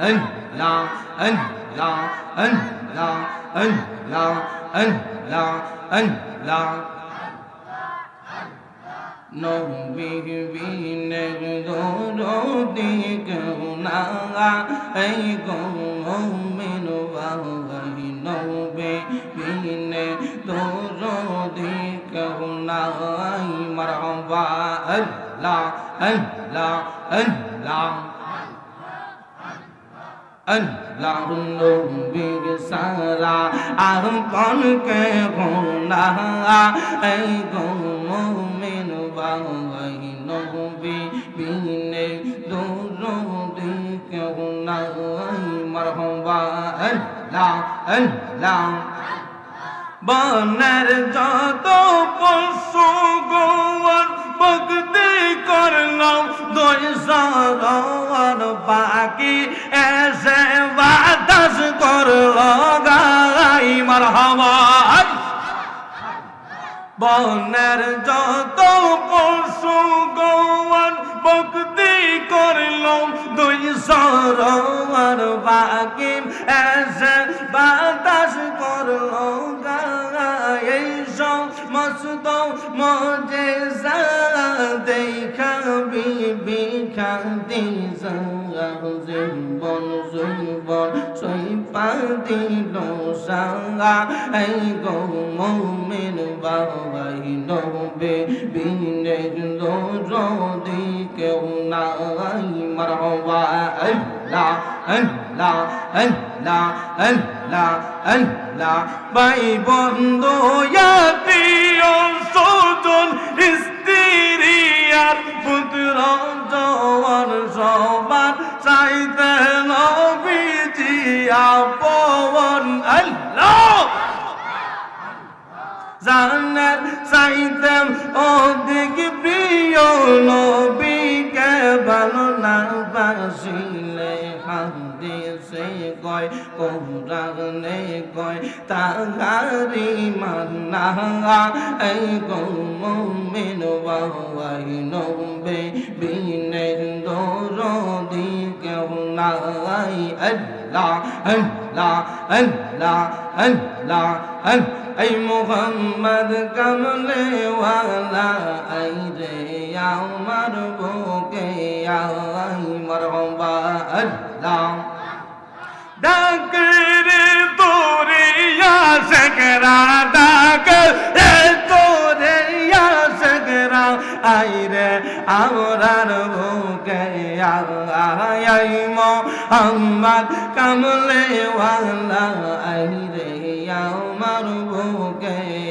Allah Allah Allah Allah Allah Allah নবী বিনে দরদি কেউ না এই গো মিন বাহি নবী বিনে দরদি না মারবা আল্লাহ আল্লাহ আল্লাহ। সারা আর কনকে গোলা এই গোমিন বাবাই নবী, বিনে দুরুদি কেউলা মরহবা আল্লাহ আল্লাহ। বানার যত পশু গোয়ার ভক্তি করলাম, দশ সারা বাকি বনের যত পশু গোয়ার ভক্তি করলাম, দুই সরোয়ার বাকি এসে বাতাস করল এই সমস্ত মজে দেখা বিবি খাতি পাতিল সাঙ্গা এই গো মমিন বাবাই নবে, বিনে রোদি কেউ নাই মারবা আল্লাহ আল্লাহ আল্লাহ আল্লাহ আল্লাহ ভাই বন্ধু আত্মীয় সজন জানার চাইতাম, অধিক প্রিয় নবীকে ভালো না বাসিলে হাদিসে কয় কোরআনে কয় তাহারি মান্না। এই গো মুমিন বাবাই নবে বিনে দরদি কেউ নাই। আল্লাহ আল্লাহ আল্লাহ আল্লাহ। আল্লাহ এই মোহাম্মদ কমলে ওয়ালা আই রে আমার বুকে আই মরহবা, আল্লাহ। ডাক রে তোরে ইয়া সকরা ডাক রে তোরে ইয়া সকরা আই রে আমরার বুকে আই মোহাম্মদ কমলে ওয়ালা আই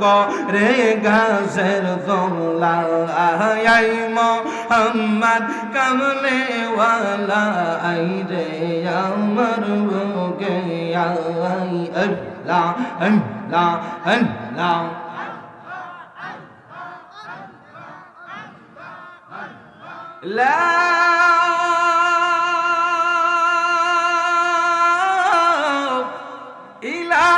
করে গাছের তোলা আই মোহাম্মদ কামলে ওয়ালা আই রে আমার বুকে আই আল্লাহ আল্লাহ আল্লাহ لا إله